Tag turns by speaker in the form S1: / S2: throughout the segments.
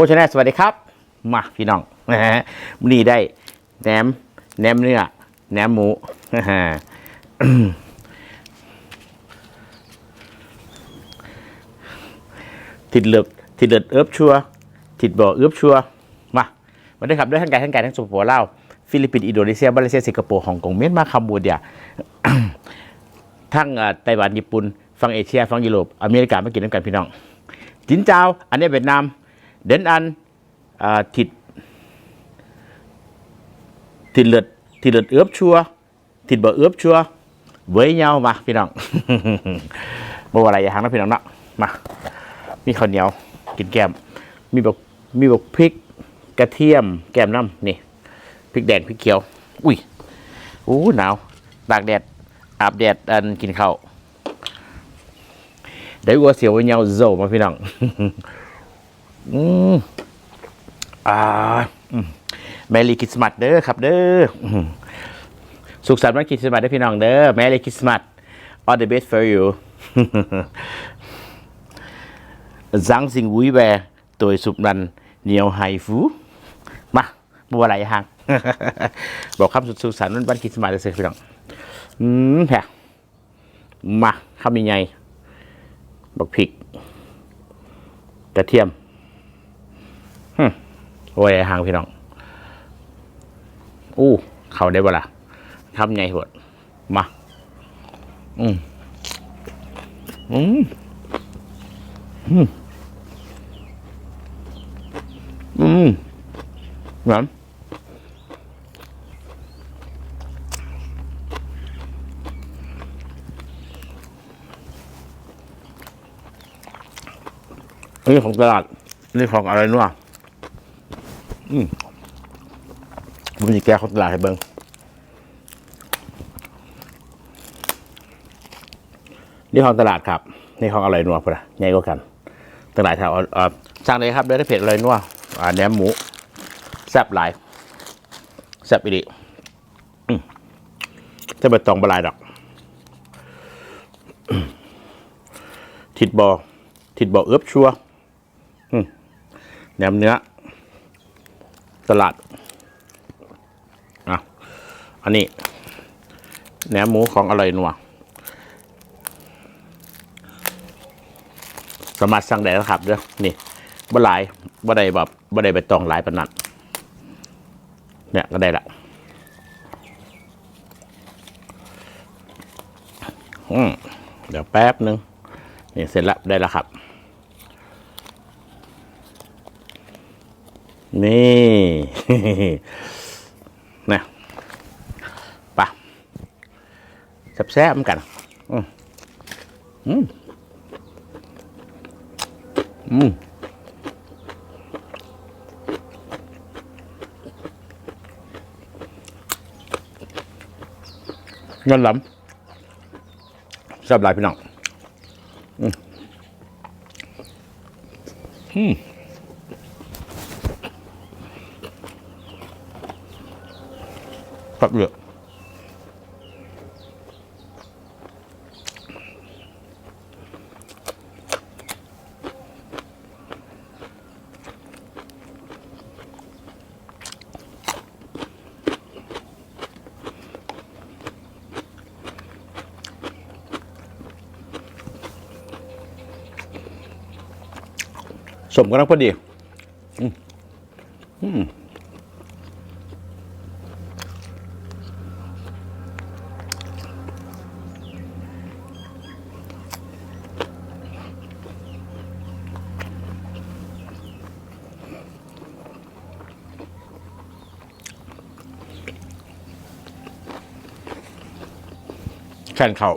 S1: คชแนลสวัสดีครับ มาพี่น้องนะฮะนนี้ได้แหนมแหนมเนื้อแหนมหมูนะฮะทิดเลือบทิดเลือดเอิบชัวทิดบ่อเอิบชัวมามาได้วยครับด้วยทั้งกายทั้งกายทั้งสุขเล่าฟิลิปปินส์อินโดนีเซียมาเลเซียสิงคโปร์ฮ่องกงเมียนมาคัมบูเดียทั้งไต้หวันญี่ปุ่นฝั่งเอเชียฝั่งยุโรปอเมริกาไม่กินน้ำกันพี่น้องจินเจ้าอันนี้เวียดนาม เดนอันอ่าทิดทิดเลือดทิดเลือดเอือบชัวทิดบ่เอือบชัวเว้ยเงามาพี่น้องบ่อะไรอย่างนะพี่น้องเนาะมา มีข้าวเหนียว กินแกม มีบกมีบกพริก กระเทียม แกมน้ำนี่ พริกแดง พริกเขียว อุ้ยอู้หนาว ตากแดด อาบแดด อันกินข้าวได้วัวเสียวเหนียวโซมาพี่น้อง อืมอ่าแมรี่คริสต์มาสเด้อครับ เด้อสุขสันต์วันคริสต์มาสเด้อพี่น้องเด้อแมรี่คริสต์มาส all the best for you สังสิงวุ้ยแวตัวสุบนันเหนียวไฮฟูมาบัวไหลหางบอกคำสุดสุขสันต์วันวันคริสต์มาสเด้อพี่น้องอืมแผลมาคำยังไงบักพริก กระเทียม โอ้ยหางพี่น้อง อู้ เขาได้บ่ล่ะทำไงหดมา อืมอืมอืมอืมหวานอันนี้ของตลาดนนี้ของอะไรนัว อืมผมจะแก้ของตลาดให้เบิ้งนี่ของตลาดครับ นี่ของอะไรนัวพุ่นนะใหญ่กว่ากันตลาดแถวเอ่อสั่งเลยครับเด้ได้เพจอะไรนัวอ่าแหนมหมูแซ่บหลายแซ่บอีดีจะไปตองบลายดอก ทิดบอทิดบอเอื้อบชัวแหนมเนื้อ ตลาดอะอันนี้แหนมหมูของอร่อยนัวสามารถสั่งได้แล้วครับเด้อนี่บ่หลายบ่ได้แบบบ่ได้ไปตองหลายปนนั้นเนี่ยก็ได้ละอืมเดี๋ยวแป๊บหนึ่งนี่เสร็จแล้วได้แล้วครับ นี่ นะไปะแซ่บๆเหมือนกันอืมอืมอืมเงินหล้ำแซ่บหลายพี่น้องอืม อืมผักเหลือกสมกันแล้วพอดี อืม แข่นเขา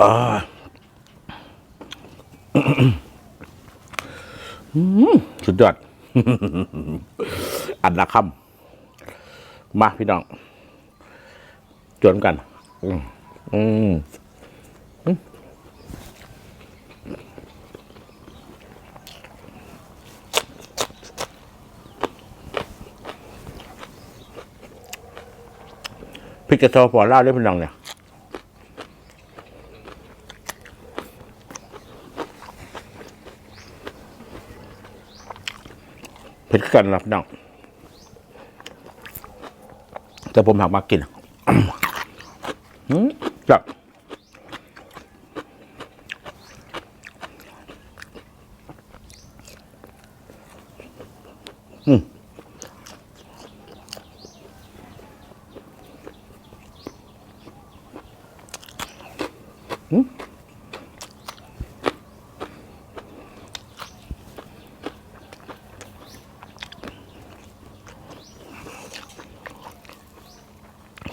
S1: อ่าอืมสุดยอด อันละคำมาพี่น้องจวนกัน อืม อืมกาโซฟอเล่าได้พี่น้องเนี่ยเผ็ดกันนะพี่น้องแต่ผมหักมากิน อืมจับ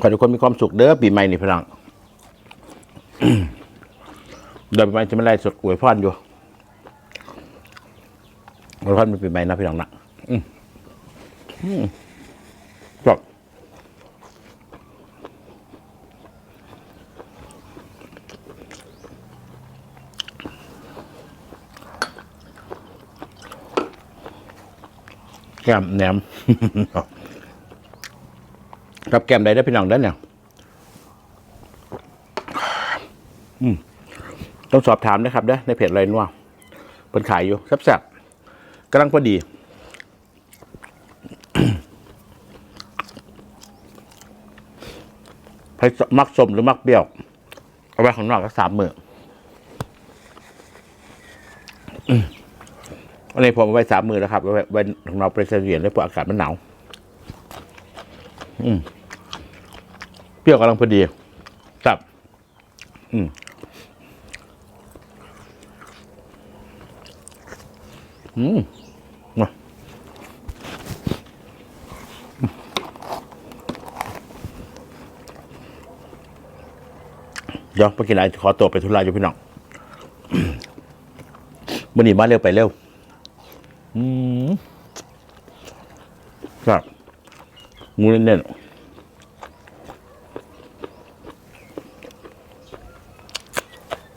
S1: ขอให้ทุกคนมีความสุขเด้อปีใหม่นี่พี่น้องเดินปีใหม่จะไม่ไรสดอวยพรอยู่อวยพรเป็นปีใหม่นะพี่น้องนะอืมอืมจบแก้มแหนม รับแก้มได้ได้พี่น้องได้เนี่ยต้องสอบถามนะครับเด้ในเพจไรนัวเพิ่นขายอยู่แซ่บๆกำลังพอดีให้มักสมหรือมักเปรี้ยวเอาไว้ข้างนอกก็สามมืออันนี้ผมเอาไว้สามมือแล้วครับไว้ไว้ข้างนอกเป็นเสวียนเลยเพราะอากาศมันหนาว เปรี้ยวกำลังพอดีครับ อืมอืมเดี๋ยวไปกินอะไรขอตัวไปทุลาอยู่พี่น้องมันนี่มาเร็วไปเร็ว อืมครับงูเน่นๆ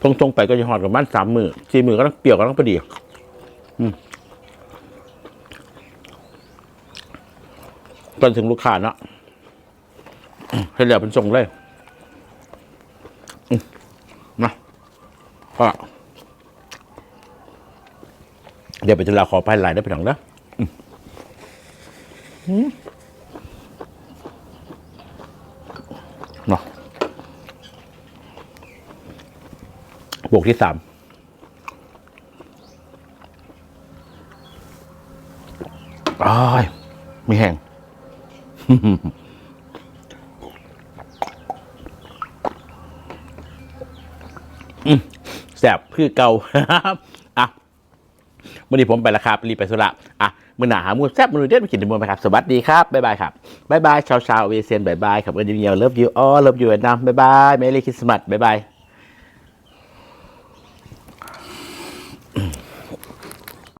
S1: ตรงๆไปก็จะหอดกับบ้านสามมือสี่มือก็ต้องเปรี้ยวก็ต้องพอดีอืมจนถึงลูกค้าเนาะให้เหลือเป็นทรงเลยอืมมาก็เดี๋ยวไปจะลาขอไปหลายได้ไปหนังนะอืมอืมเนาะ บ วกที่สามอ้ายมีแห้งแสบคือเก่าอะมื่อนี้ผมไปและครับรีไปสุระอะมือหนาหามูแซบมือเด็ดไปกินในเมือไปครับ สวัสดีครับ บ๊ายบายครับ บ๊ายบายชาวชาวเวเซียนบ๊ายบายครับเอ็นดีเนียเลิฟยูอ๋อเลิฟยูเวียดนามบ๊ายบายเมรี่คริสต์มาสบ๊ายบาย